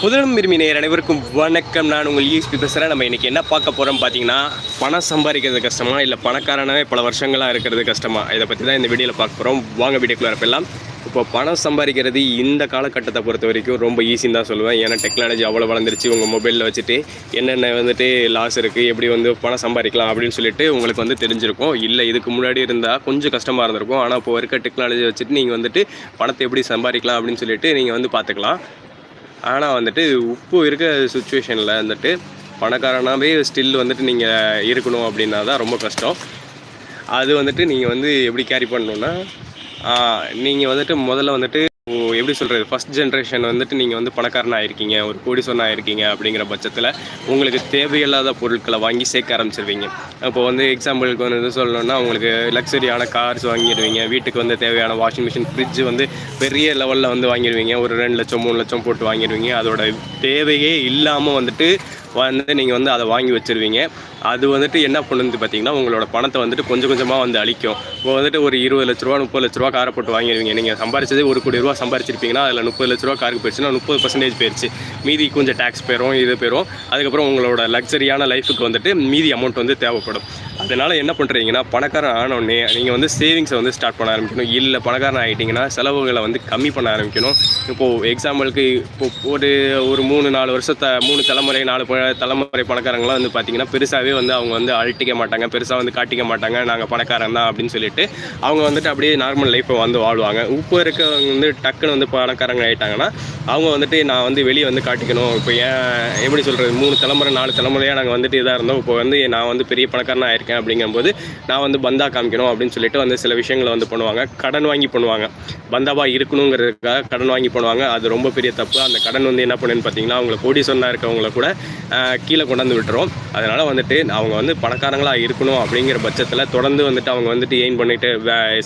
முதலும் விரும்பி நேர் அனைவருக்கும் வணக்கம். நான் உங்கள் யூஸ்பி பேசுகிறேன் நம்ம இன்றைக்கி என்ன பார்க்க போகிறோம் பார்த்தீங்கன்னா பணம் சம்பாதிக்கிறது கஷ்டமா இல்லை பணக்காரனாகவே பல வருஷங்களாக இருக்கிறது கஷ்டமா? இதை பற்றி தான் இந்த வீடியோவில் பார்க்க போகிறோம் வாங்க வீடியோக்குள்ளே இருப்பெல்லாம் இப்போ பணம் சம்பாதிக்கிறது இந்த காலகட்டத்தை பொறுத்த வரைக்கும் ரொம்ப ஈஸின்னு தான் சொல்லுவேன். ஏன்னா டெக்னாலஜி அவ்வளோ வளர்ந்துருச்சு. உங்கள் மொபைலில் வச்சுட்டு என்னென்ன வந்துட்டு லாஸ் இருக்குது எப்படி வந்து பணம் சம்பாதிக்கலாம் அப்படின்னு சொல்லிட்டு உங்களுக்கு வந்து தெரிஞ்சிருக்கும். இல்லை இதுக்கு முன்னாடி இருந்தால் கொஞ்சம் கஷ்டமாக இருந்திருக்கும். ஆனால் இப்போ இருக்க டெக்னாலஜி வச்சுட்டு நீங்கள் வந்துட்டு பணத்தை எப்படி சம்பாதிக்கலாம் அப்படின்னு சொல்லிட்டு நீங்கள் வந்து பார்த்துக்கலாம். ஆனால் வந்துட்டு உப்பு இருக்க சுச்சுவேஷனில் வந்துட்டு பணக்காரனாகவே ஸ்டில் வந்துட்டு நீங்கள் இருக்கணும் அப்படின்னா தான் ரொம்ப கஷ்டம். அது வந்துட்டு நீங்கள் வந்து எப்படி கேரி பண்ணணுன்னா நீங்கள் வந்துட்டு முதல்ல வந்துட்டு எப்படி சொல்கிறது ஃபஸ்ட் ஜென்ரேஷன் வந்துட்டு நீங்கள் வந்து பணக்காரனாக இருக்கீங்க ஒரு கோடீஸ்வரனாக இருக்கீங்க அப்படிங்கிற பட்சத்தில் உங்களுக்கு தேவையில்லாத பொருட்களை வாங்கி சேர்க்க ஆரம்பிச்சிருவீங்க. இப்போ வந்து எக்ஸாம்பிளுக்கு வந்து இது சொல்லணும்னா உங்களுக்கு லக்ஸரியான கார்ஸ் வாங்கிடுவீங்க வீட்டுக்கு வந்து தேவையான வாஷிங் மிஷின் ஃப்ரிட்ஜ் வந்து பெரிய லெவலில் வந்து வாங்கிடுவீங்க. ஒரு ரெண்டு லட்சம் மூணு லட்சம் போட்டு வாங்கிடுவீங்க. அதோட தேவையே இல்லாமல் வந்துட்டு வந்து நீங்கள் வந்து அதை வாங்கி வச்சிருவீங்க. அது வந்துட்டு என்ன பண்ணுது பார்த்தீங்கன்னா உங்களோட பணத்தை வந்துட்டு கொஞ்சம் கொஞ்சமாக வந்து அழிக்கும். இப்போ வந்துட்டு ஒரு இருபது லட்ச ரூபா முப்பது லட்ச ரூபா காரை போட்டு வாங்கிடுவீங்க நீங்கள் சம்பாரிச்சது ஒரு கோடி ரூபா சம்பாரிச்சிருப்பீங்கன்னா அதில் முப்பது லட்ச ரூபா காருக்கு போயிடுச்சுன்னா முப்பது பர்சன்டேஜ் போயிடுச்சு மீதி கொஞ்சம் டேக்ஸ் போயிடும் இது போயிடும் அதுக்கப்புறம் உங்களோட லக்ஸரியான லைஃபுக்கு வந்துட்டு மீதி அமௌண்ட் வந்து தேவைப்படும். அதனால் என்ன பண்ணுறீங்கன்னா பணக்காரன் ஆனோடனே நீங்கள் வந்து சேவிங்ஸை வந்து ஸ்டார்ட் பண்ண ஆரம்பிக்கணும். இல்லை பணக்காரன் ஆகிட்டிங்கன்னா செலவுகளை வந்து கம்மி பண்ண ஆரம்பிக்கணும். இப்போது எக்ஸாம்பிளுக்கு இப்போ ஒரு ஒரு மூணு நாலு வருஷத்தை மூணு தலைமுறை நாலு ப- தலைமுறை பணக்காரங்களாம் வந்து பார்த்தீங்கன்னா பெருசாகவே வந்து அவங்க வந்து அழட்டிக்க மாட்டாங்க பெருசாக வந்து காட்டிக்க மாட்டாங்க நாங்கள் பணக்காரன் தான் அப்படின்னு சொல்லிட்டு அவங்க வந்துட்டு அப்படியே நார்மல் லைஃப்பை வந்து வாழ்வாங்க. இப்போ இருக்கவங்க வந்து டக்குன்னு வந்து பணக்காரங்க ஆகிட்டாங்கன்னா அவங்க வந்துட்டு நான் வந்து வெளியே வந்து காட்டிக்கணும். இப்போ ஏன் எப்படி சொல்கிறது மூணு தலைமுறை நாலு தலைமுறையாக நாங்கள் வந்துட்டு இதாக இருந்தோம். இப்போ வந்து நான் வந்து பெரிய பணக்காரனாக ஆயிருக்கேன். அப்படிங்கும்போது நான் வந்து பந்தா காமிக்கணும் அப்படின்னு சொல்லிட்டு வந்து சில விஷயங்களை வந்து பண்ணுவாங்க. கடன் வாங்கி பண்ணுவாங்க. பந்தாவாக இருக்கணுங்கிறதுக்காக கடன் வாங்கி பண்ணுவாங்க. அது ரொம்ப பெரிய தப்பு. அந்த கடன் வந்து என்ன பண்ணுன்னு பார்த்தீங்கன்னா அவங்களை கோடீஸ்வரனாக இருக்கவங்கள கூட கீழே கொண்டாந்து விட்டுரும். அதனால் வந்துட்டு அவங்க வந்து பணக்காரங்களாக இருக்கணும் அப்படிங்கிற பட்சத்தில் தொடர்ந்து வந்துட்டு அவங்க வந்துட்டு எயின் பண்ணிட்டு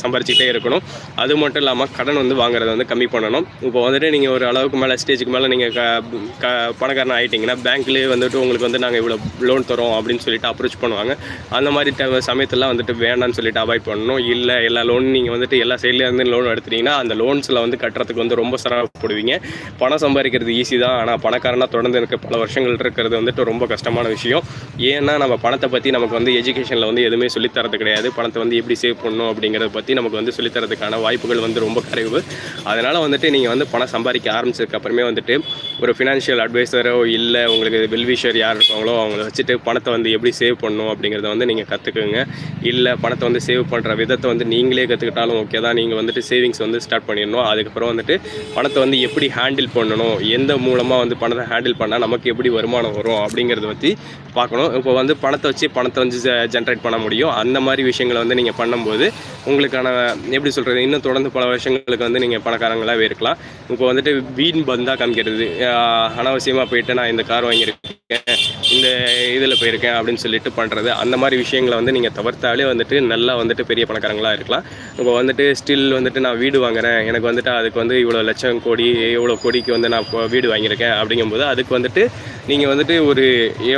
சம்பாரிச்சிட்டே இருக்கணும். அது மட்டும் இல்லாமல் கடன் வந்து வாங்குறதை வந்து கம்மி பண்ணணும். இப்போ வந்துட்டு நீங்கள் ஒரு அளவுக்கு மேலே ஸ்டேஜுக்கு மேலே நீங்கள் க க பணக்காரன் ஆகிட்டிங்கன்னா பேங்க்லேயே வந்துட்டு உங்களுக்கு வந்து நாங்கள் இவ்வளோ லோன் தரோம் அப்படின்னு சொல்லிட்டு அப்ரோச் பண்ணுவாங்க. அந்த மாதிரி ட- சமயத்தெல்லாம் வந்துட்டு வேண்டாம்னு சொல்லிட்டு அவாய்ட் பண்ணணும். இல்லை எல்லா லோன் நீங்கள் வந்துட்டு எல்லா சைட்லேருந்து லோன் எடுத்துட்டீங்கன்னா அந்த லோன்ஸில் வந்து கட்டுறதுக்கு வந்து ரொம்ப சிரமப்படுவீங்க. பணம் சம்பாதிக்கிறது ஈஸி தான். ஆனால் பணக்காரனாக தொடர்ந்து இருக்க பல வருஷங்கள் இருக்கிறது வந்துட்டு ரொம்ப கஷ்டமான விஷயம். ஏன்னா நம்ம பணத்தை பற்றி நமக்கு வந்து எஜுகேஷனில் வந்து எதுவுமே சொல்லித் தரது கிடையாது. பணத்தை வந்து எப்படி சேவ் பண்ணணும் அப்படிங்கிறத பற்றி நமக்கு வந்து சொல்லித் தரதுக்கான வாய்ப்புகள் வந்து ரொம்ப குறைவு. அதனால் வந்துட்டு நீங்கள் வந்து பணம் சம்பாதிக்க ஆரம்பிச்சதுக்கு அப்புறமே வந்துட்டு ஒரு ஃபினான்ஷியல் அட்வைசரோ இல்லை உங்களுக்கு வெல்விஷர் யார் இருக்காங்களோ அவங்கள வச்சுட்டு பணத்தை வந்து எப்படி சேவ் பண்ணணும் அப்படிங்கிறத வந்து நீங்கள் நீங்கள் கற்றுக்குங்க இல்லை பணத்தை வந்து சேவ் பண்ணுற விதத்தை வந்து நீங்களே கற்றுக்கிட்டாலும் ஓகே தான். நீங்கள் வந்துட்டு சேவிங்ஸ் வந்து ஸ்டார்ட் பண்ணிடணும். அதுக்கப்புறம் வந்துட்டு பணத்தை வந்து எப்படி ஹேண்டில் பண்ணணும்? எந்த மூலமாக வந்து பணத்தை ஹேண்டில் பண்ணால் நமக்கு எப்படி வருமானம் வரும் அப்படிங்கிறத பற்றி பார்க்கணும். இப்போ வந்து பணத்தை வச்சு பணத்தை வந்து ஜென்ரேட் பண்ண முடியும். அந்த மாதிரி விஷயங்களை வந்து நீங்கள் பண்ணும்போது உங்களுக்கான எப்படி சொல்கிறது இன்னும் தொடர்ந்து பல வருஷங்களுக்கு வந்து நீங்கள் பணக்காரங்களாகவே இருக்கலாம். இப்போ வந்துட்டு வீண் பந்தாக காமிக்கிறது அனாவசியமாக போயிட்டு நான் இந்த கார் வாங்கியிருக்கேன். இந்த இதில் போயிருக்கேன் அப்படின்னு சொல்லிட்டு பண்ணுறது அந்த மாதிரி விஷயங்களை வந்து நீங்கள் தவிர்த்தாலே வந்துட்டு நல்லா வந்துட்டு பெரிய பணக்காரங்களாக இருக்கலாம். இப்போ வந்துட்டு ஸ்டில் வந்துட்டு நான் வீடு வாங்குறேன். எனக்கு வந்துட்டு அதுக்கு வந்து இவ்வளோ லட்சம் கோடி இவ்வளோ கோடிக்கு வந்து நான் இப்போ வீடு வாங்கியிருக்கேன் அப்படிங்கும்போது அதுக்கு வந்துட்டு நீங்கள் வந்துட்டு ஒரு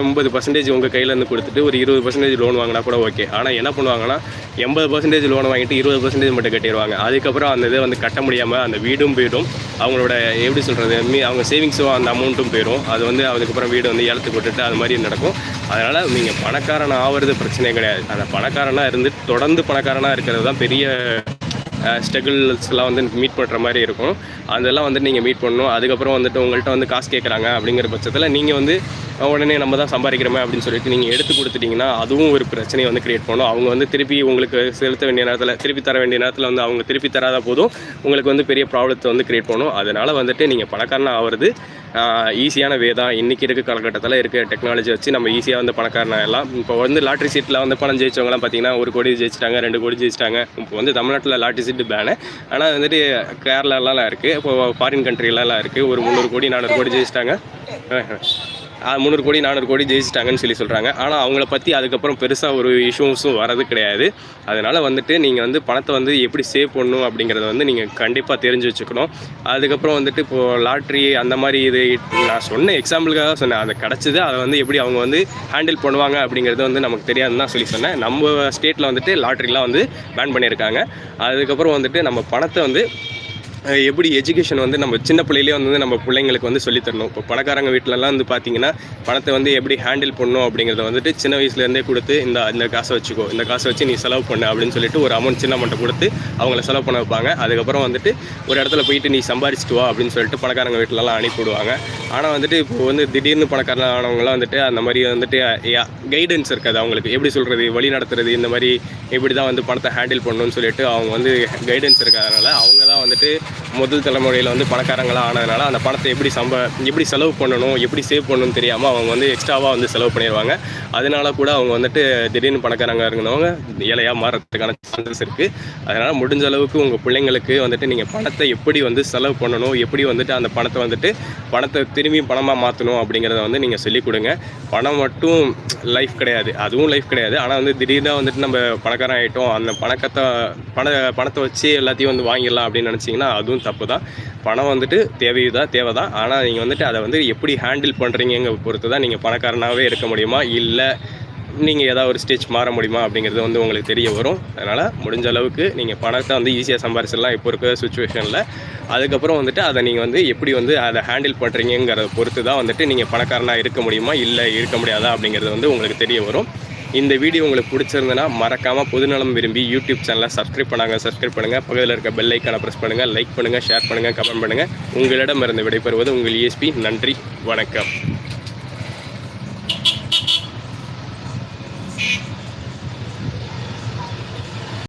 எண்பது பர்சன்டேஜ் உங்கள் கையிலேருந்து கொடுத்துட்டு ஒரு இருபது பர்சன்டேஜ் லோன் வாங்கினா கூட ஓகே ஆனால் என்ன பண்ணுவாங்கன்னா எண்பது பர்சன்டேஜ் லோன் வாங்கிட்டு இருபது பர்சன்டேஜ் மட்டும் கட்டிடுவாங்க அதுக்கப்புறம் அந்த இதை வந்து கட்ட முடியாமல் அந்த வீடும் போயிடும். அவங்களோட எப்படி சொல்கிறது மீ அவங்க சேவிங்ஸும் அந்த அமௌண்ட்டும் போயிடும் அது வந்து அதுக்கப்புறம் வீடு வந்து இழத்து விட்டுட்டு அது மாதிரி நடக்கும். அதனால் நீங்கள் பணக்காரன் ஆகிறது பிரச்சனையே கிடையாது. அந்த பணக்காரனாக இருந்து தொடர்ந்து பணக்காரனாக இருக்கிறது தான் பெரிய ஸ்ட்ரகிள்ஸ்லாம் வந்து மீட் பண்ணுற மாதிரி இருக்கும். அதெல்லாம் வந்து நீங்கள் மீட் பண்ணணும். அதுக்கப்புறம் வந்துட்டு உங்கள்கிட்ட வந்து காசு கேட்குறாங்க அப்படிங்கிற பட்சத்தில் நீங்கள் வந்து உடனே நம்ம தான் சம்பாதிக்கிறோமே அப்படின்னு சொல்லிட்டு நீங்கள் எடுத்து கொடுத்துட்டிங்கன்னா அதுவும் ஒரு பிரச்சனையை வந்து கிரியேட் பண்ணும். அவங்க வந்து திருப்பி உங்களுக்கு செலுத்த வேண்டிய நேரத்தில் திருப்பி தர வேண்டிய நேரத்தில் வந்து அவங்க திருப்பி தராத போதும். உங்களுக்கு வந்து பெரிய ப்ராப்ளத்தை வந்து க்ரியேட் பண்ணும். அதனால் வந்துட்டு நீங்கள் பணக்காரனாக ஆகிறது ஈஸியான வே தான். இன்றைக்கி இருக்க காலகட்டத்தில் இருக்க டெக்னாலஜி வச்சு நம்ம ஈஸியாக வந்து பணக்காரனாக எல்லாம் இப்போ வந்து லாட்ரி சீட்டில் வந்து பணம் ஜெயிச்சவங்கலாம் பார்த்தீங்கன்னா ஒரு கோடி ஜெயிச்சிட்டாங்க ரெண்டு கோடி ஜெயிச்சிட்டாங்க. இப்போ வந்து தமிழ்நாட்டில் லாட்ரி சீட்டு பேனு ஆனால் வந்துட்டு கேரளாலாம் இருக்குது இப்போ ஃபாரின் கண்ட்ரிலலாம் இருக்குது ஒரு முந்நூறு கோடி நானூறு கோடி ஜெயிச்சிட்டாங்க. முந்நூறு கோடி நானூறு கோடி ஜெயிச்சிட்டாங்கன்னு சொல்லி சொல்கிறாங்க ஆனால் அவங்கள பற்றி அதுக்கப்புறம் பெருசாக ஒரு இஷ்யூஸும் வரது கிடையாது. அதனால் வந்துட்டு நீங்கள் வந்து பணத்தை வந்து எப்படி சேவ் பண்ணணும் அப்படிங்கிறத வந்து நீங்கள் கண்டிப்பாக தெரிஞ்சு வச்சுக்கணும். அதுக்கப்புறம் வந்துட்டு இப்போது லாட்ரி அந்த மாதிரி இது நான் சொன்ன எக்ஸாம்பிளுக்காக சொன்னேன். அது கிடச்சிது அதை வந்து எப்படி அவங்க வந்து ஹேண்டில் பண்ணுவாங்க அப்படிங்கிறது வந்து நமக்கு தெரியாதுன்னு தான் சொல்லி சொன்னேன். நம்ம ஸ்டேட்டில் வந்துட்டு லாட்ரிலாம் வந்து பேன் பண்ணியிருக்காங்க. அதுக்கப்புறம் வந்துட்டு நம்ம பணத்தை வந்து எப்படி எஜுகேஷன் வந்து நம்ம சின்ன பிள்ளையிலே வந்து நம்ம பிள்ளைங்களுக்கு வந்து சொல்லித்தரணும் இப்போ பணக்காரங்க வீட்டிலலாம் வந்து பார்த்தீங்கன்னா பணத்தை வந்து எப்படி ஹேண்டில் பண்ணணும் அப்படிங்கிறத வந்துட்டு சின்ன வயசுலேருந்தே கொடுத்து இந்த இந்த காசை வச்சுக்கோ இந்த காசை வச்சு நீ செலவு பண்ணு அப்படின்னு சொல்லிட்டு ஒரு அமௌண்ட் சின்ன அமௌண்ட்டை கொடுத்து அவங்கள செலவு பண்ண வைப்பாங்க. அதுக்கப்புறம் வந்துட்டு ஒரு இடத்துல போயிட்டு நீ சம்பாரிச்சிட்டு வா அப்படின்னு சொல்லிட்டு பணக்காரங்க வீட்டிலலாம் அனுப்பி விடுவாங்க ஆனால் வந்துட்டு இப்போ வந்து திடீர்னு பணக்காரனானவங்களாம் வந்துட்டு அந்த மாதிரி வந்துட்டு கைடன்ஸ் இருக்காது அவங்களுக்கு. எப்படி சொல்கிறது வழி நடத்துறது இந்த மாதிரி எப்படி தான் வந்து பணத்தை ஹேண்டில் பண்ணணும்னு சொல்லிட்டு அவங்க வந்து கைடன்ஸ் இருக்கிறதுனால அவங்க தான் வந்துட்டு முதல் தலைமுறையில் வந்து பணக்காரங்களாக ஆனதுனால அந்த பணத்தை எப்படி சம்ப எப்படி செலவு பண்ணணும் எப்படி சேவ் பண்ணணும்னு தெரியாமல் அவங்க வந்து எக்ஸ்ட்ராவாக வந்து செலவு பண்ணிடுவாங்க அதனால கூட அவங்க வந்துட்டு திடீர்னு பணக்காரங்க இருந்தவங்க ஏழையாக மாறுறதுக்கான சான்சஸ் இருக்குது அதனால் முடிஞ்ச அளவுக்கு உங்கள் பிள்ளைங்களுக்கு வந்துட்டு நீங்கள் பணத்தை எப்படி வந்து செலவு பண்ணணும் எப்படி வந்துட்டு அந்த பணத்தை வந்துட்டு பணத்தை திரும்பி பணமாக மாற்றணும் அப்படிங்கிறத வந்து நீங்கள் சொல்லிக் கொடுங்க. பணம் மட்டும் லைஃப் கிடையாது. அதுவும் லைஃப் கிடையாது. ஆனால் வந்து திடீர்னு வந்துட்டு நம்ம பணக்காரன் ஆகிட்டோம் அந்த பணக்கத்தை பண பணத்தை வச்சு எல்லாத்தையும் வந்து வாங்கிடலாம் அப்படின்னு நினச்சிங்கன்னா அதுவும் தப்பு தான் பணம் வந்துட்டு தேவையுதா? தேவை தான் ஆனால் நீங்கள் வந்துட்டு அதை வந்து எப்படி ஹேண்டில் பண்ணுறீங்க பொறுத்து தான் நீங்கள் பணக்காரனாகவே இருக்க முடியுமா? இல்லை நீங்கள் ஏதாவது ஒரு ஸ்டேஜ் மாற முடியுமா? அப்படிங்கிறது வந்து உங்களுக்கு தெரிய வரும். அதனால் முடிஞ்ச அளவுக்கு நீங்கள் பணத்தை வந்து ஈஸியாக சம்பாரிச்சிடலாம். இப்போ இருக்கிற சுச்சுவேஷனில் அதுக்கப்புறம் வந்துட்டு அதை நீங்கள் வந்து எப்படி வந்து அதை ஹேண்டில் பண்ணுறீங்கிறத பொறுத்து தான் வந்துட்டு நீங்கள் பணக்காரனாக இருக்க முடியுமா? இல்லை இருக்க முடியாதா? அப்படிங்கிறது வந்து உங்களுக்கு தெரிய வரும். இந்த வீடியோ உங்களுக்கு பிடிச்சிருந்ததுன்னா மறக்காமல் பொதுநலம் விரும்பி யூடியூப் சேனலை சப்ஸ்கிரைப் பண்ணாங்க சப்ஸ்கிரைப் பண்ணுங்கள் பக்கத்தில் இருக்க பெல் ஐக்கானை ப்ரெஸ் பண்ணுங்கள் லைக் பண்ணுங்கள் ஷேர் பண்ணுங்கள் கமெண்ட் பண்ணுங்கள் உங்களிடம் இருந்து விடைபெறுவது உங்கள் இஎஸ்பி நன்றி வணக்கம்.